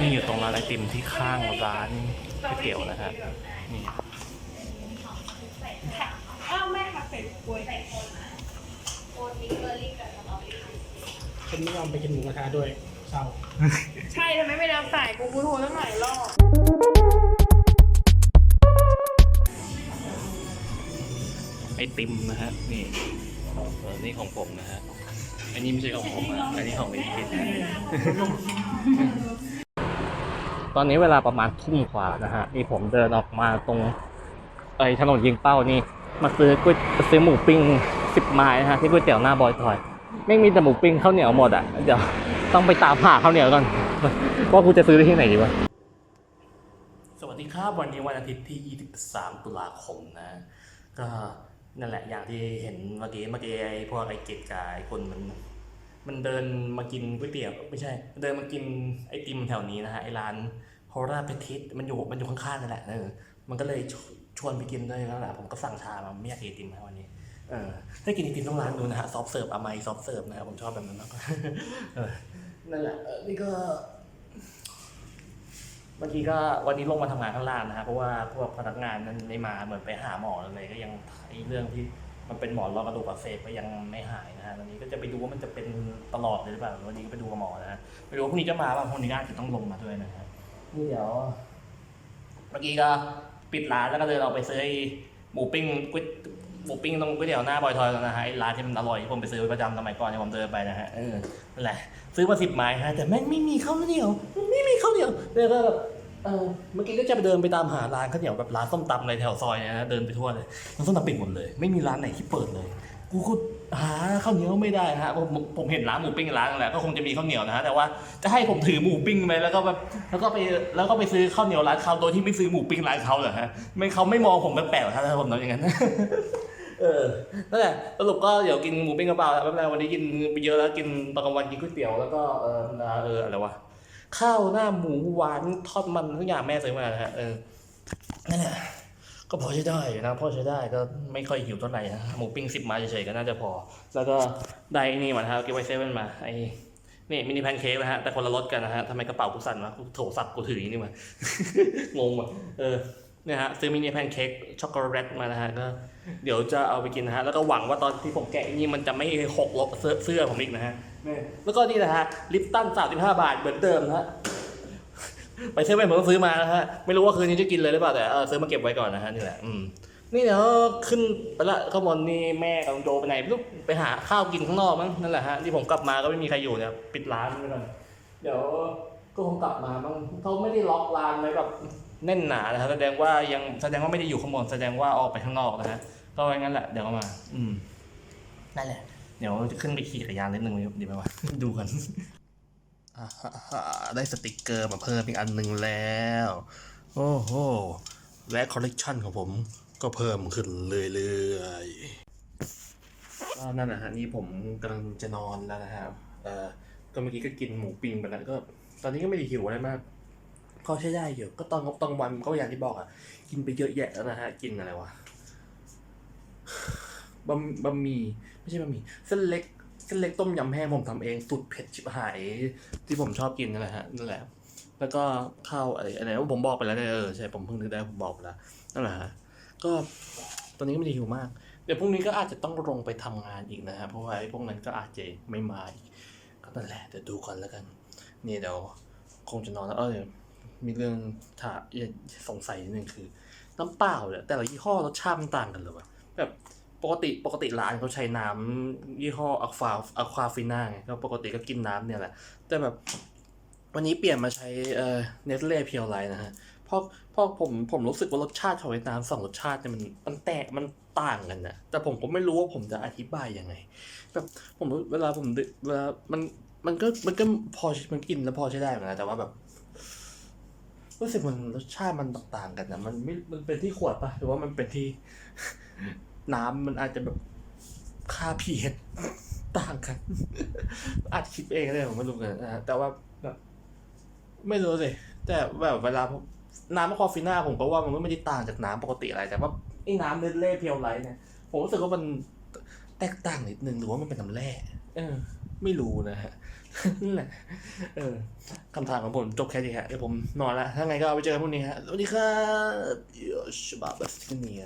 นี่อยู่ตรงร้านไอติมที่ข้างร้านก๋วยเตี๋ยวนะฮะนี่อ้าวแม่ค่ะใส่กล้วยฉันไม่ยอมไปกินหมูกระทะด้วยเศร้าใช่ทำไมไม่รับสายกูกูโทรตั้งหลายรอบไอติมนะฮะนี่เออนี่ของผมนะฮะอันนี้ไม่ใช่ของผมอะอันนี้ของไอติม ตอนนี้เวลาประมาณทุ่มกว่านะฮะนี่ผมเดินออกมาตรงไอ้ถนนยิงเป้านี่ มาซื้อก๋วยซื้อหมูปิ้งสิบไม้นะฮะที่ก๋วยเตี๋ยวหน้าบอยทอย ไม่มีแต่หมูปิ้งข้าวเหนียวหมดอะเดี๋ยวต้องไปตามหาข้าวเหนียวก่อนว่ากูจะซื้อที่ไหนดีวะสวัสดีครับวันนี้วันอาทิตย์ที่ 23 ตุลาคมนะ ก็นั่นแหละอย่างที่เห็นเมื่อกี้เมื่อกี้ไอ้พวกไอ้เกดกายคนมัน มันเดินมากินก๋วยเตี๋ยวไม่ใช่ เดินมากินไอติมแถวนี้นะฮะไอร้านโฮราเปทิสมันอยู่มันอยู่ข้างๆนั่นแหละเออมันก็เลยชวนไปกินด้วยแล้วแหละผมก็สั่งชามาไม่อยากไอติมวันนี้เออถ้ากินไอติมต้องร้านนู้นนะฮะซอฟเสิร์ฟอาไมซอฟเสิร์ฟนะครับผมชอบแบบนั้นมากเออนั่นแหละนี่ก็เมื่อกี้ก็วันนี้ลงมาทำงานข้างล่างนะฮะเพราะว่าพวกพนักงานนั้นไม่มาเหมือนไปหาหมออะไรก็ยังไอเรื่องที่มันเป็นหมอนรองกระดูกอักเสบก็ยังไม่หายนะฮะตอนนี้ก็จะไปดูว่ามันจะเป็น ตลอดเลยหรือเปล่าวันนี้ก็ไปดูกับหมอนะฮะไม่รู้ว่าพรุ่งนี้จะมาป่ะพรุ่งนี้ก็อาจจะต้องลงมาด้วยนะฮะนี่เดี๋ยวเมื่อกี้ก็ปิดร้านแล้วก็เดินออกไปซื้อไอ้หมูปิ้งก๋วยหมูปิ้งตรงก๋วยเตี๋ยวหน้าบอยทอยแล้วนะฮะไอ้ร้านที่มันอร่อยที่ผมไปซื้อประจำสมัยก่อนที่ผมเดินไปนะฮะเออนั่นแหละซื้อมาสิบไม้ฮะแต่แม่งไม่มีข้าวเหนียวมันไม่มีข้าวเหนียวเลยก็แบบเออเมื่อกี้ก็จะไปเดินไปตามหาร้านข้าวเหนียวแบบร้านส้มตำอะไรแถวซอยเนี่ยนะเดินไปทั่วเลยร้านส้มตำปิดหมดเลย ไม่มีร้านไหนที่เปิดเลย กูก็หาข้าวเหนียวไม่ได้ฮะผมผมผมเห็นร้านหมูปิ้งร้านนึงแหละก็คงจะมีข้าวเหนียวนะฮะแต่ว่าจะให้ผมถือหมูปิ้งไปแล้วก็แบบแล้วก็ไปแล้วก็ไปซื้อข้าวเหนียวร้านเขาโดยที่ไม่ซื้อหมูปิ้งร้านเขาเหรอฮะไม่เขาไม่มองผมแปลกๆเหรอฮะถ้าผมทำอย่างนั้นเออนั่นแหละสรุปก็เดี๋ยวกินหมูปิ้งกระเป๋าแล้วไม่เป็นไรวันนี้กินไปเยอะแล้วกินตอนกลางวันกินก๋วยเตี๋ยวแล้วก็เออเอออะไรวะข้าวหน้าหมูหวานทอดมันทุกอย่างแม่ซื้อมาฮะเออนั่นแหละ ก็พอใช้ได้อยู่นะพอใช้ได้ก็ไม่ค่อยหิวเท่าไหร่นะหมูปิ้งสิบมาเฉยๆก็น่าจะพอ แล้วก็ได้ไอ้นี่มานะครับเก็บไว้เซเว่นมาไอ้นี่มินิแพนเค้กนะฮะแต่คนละรสกันนะฮะทำไมกระเป๋ากูสั่นวะกูโถสับกูถืออย่างนี่มางงว่ะเออเนี่ยฮะซื้อมินิแพนเค้กช็อกโกแลตมานะฮะก็เดี๋ยวจะเอาไปกินนะฮะแล้วก็หวังว่าตอนที่ผมแกะนี่มันจะไม่หกลบเสื้อเสื้อผมอีกนะฮะนี่แล้วก็นี่นะฮะลิปตันสามสิบห้าบาทเหมือนเดิมนะฮะ ไปเซเว่นผมต้องซื้อมานะฮะ ไม่รู้ว่าคืนนี้จะกินเลยหรือเปล่าแต่เออซื้อมาเก็บไว้ก่อนนะฮะนี่แหละอืมนี่เดี๋ยวขึ้นไปละข้างบนนี่แม่กับลุงโจไปไหนไม่รู้ไปหาข้าวกินข้างนอกมั้งนั่นแหละฮะที่ผมกลับมาก็ไม่มีใครอยู่เนี่ยปิดร้านไปก่อนเดี๋ยวก็คงกลับมามั้งเขาไม่ได้ล็อกร้านไว้แบบแน่นหนานะฮะแสดงว่ายังแสดงว่าไม่ได้อยู่ข้างบนแสดงว่าออกไปข้างนอกนะฮะก็ไว้งั้นแหละเดี๋ยวก็มา อืมนั่นแหละ เดี๋ยวจะขึ้นไปขี่จักรยานนิดนึงดีไหมวะดูกันอ่าฮะฮะ ได้สติกเกอร์มาเพิ่มอีกอันหนึ่งแล้ว โอ้โห และคอลเลกชันของผมก็เพิ่มขึ้นเรื่อยๆก็นั่นนะฮะนี่ผมกำลังจะนอนแล้วนะครับ เอ่อ ก็เมื่อกี้ก็กินหมูปิ้งไปแล้วก็ ตอนนี้ก็ไม่ได้หิวอะไรมาก ก็ใช้ได้อยู่ ก็ตอนตอนวันก็อย่างที่บอกอะ กินไปเยอะแยะแล้วนะฮะ กินอะไรวะบะบะหมี่ไม่ใช่บะหมี่เส้นเล็ก เส้นเล็กต้มยำแห้งผมทำเองสุดเผ็ดชิบหายที่ผมชอบกินนั่นแหละฮะนั่นแหละ แล้วก็ข้าวอะไรอะไรว่าผมบอกไปแล้วเนี่ยเออใช่ผมเพิ่งนึกได้ผมบอกไปแล้วนั่นแหละฮะก็ตอนนี้ก็ไม่ได้หิวมาก เดี๋ยวพรุ่งนี้ก็อาจจะต้องลงไปทำงานอีกนะฮะเพราะว่าไอ้พวกนั้นก็อาจจะไม่มาก็นั่นแหละเดี๋ยวดูก่อนแล้วกัน นี่เดี๋ยวคงจะนอนแล้วเออมีเรื่องถาสงสัยนิดนึงคือ น้ำเปล่าเนี่ยแต่ละยี่ห้อรสชาติมันต่างกันเหรอวะแบบ ปกติปกติร้านเขาใช้น้ำยี่ห้ออะควาอะควาฟิน่าไงก็ปกติก็กินน้ำเนี่ยแหละ แต่แบบวันนี้เปลี่ยนมาใช้เอ่อเนสเล่เพียวไลนะฮะเพราะเพราะผมผมรู้สึกว่ารสชาติของไอ้น้ำสองรสชาติเนี่ยมันมันแตกมันต่างกันนะแต่ผมก็ไม่รู้ว่าผมจะอธิบายยังไง แบบผมเวลาผมดื่มเวลามันมันก็มันก็พอมันกินแล้วพอใช้ได้เหมือนกันแต่ว่าแบบรู้สึกมันรสชาติมันต่างกันนะมันไม่มันเป็นที่ขวดปะหรือว่ามันเป็นที่ น้ำมันอาจจะแบบค่า pH ต่างกันอาจคิดเองก็ได้ผมไม่รู้กันนะแต่ว่าแบบไม่รู้สิแต่แบบเวลาน้ำคอฟฟิน่าผมก็ว่ามันก็ไม่ได้ต่างจากน้ำปกติอะไร แต่ว่าไอ้น้ำเนสเล่เพียวไลเนี่ยผมรู้สึกว่ามันแตกต่างนิดนึงหรือว่ามันเป็นน้ำแร่เออ ไม่รู้นะฮะนั่นแหละเออคำถามของผมจบแค่นี้ฮะเดี๋ยวผมนอนละถ้าไงก็เอาไปเจอกันพรุ่งนี้ฮะสวัสดีครับโยชบาบัสเนีย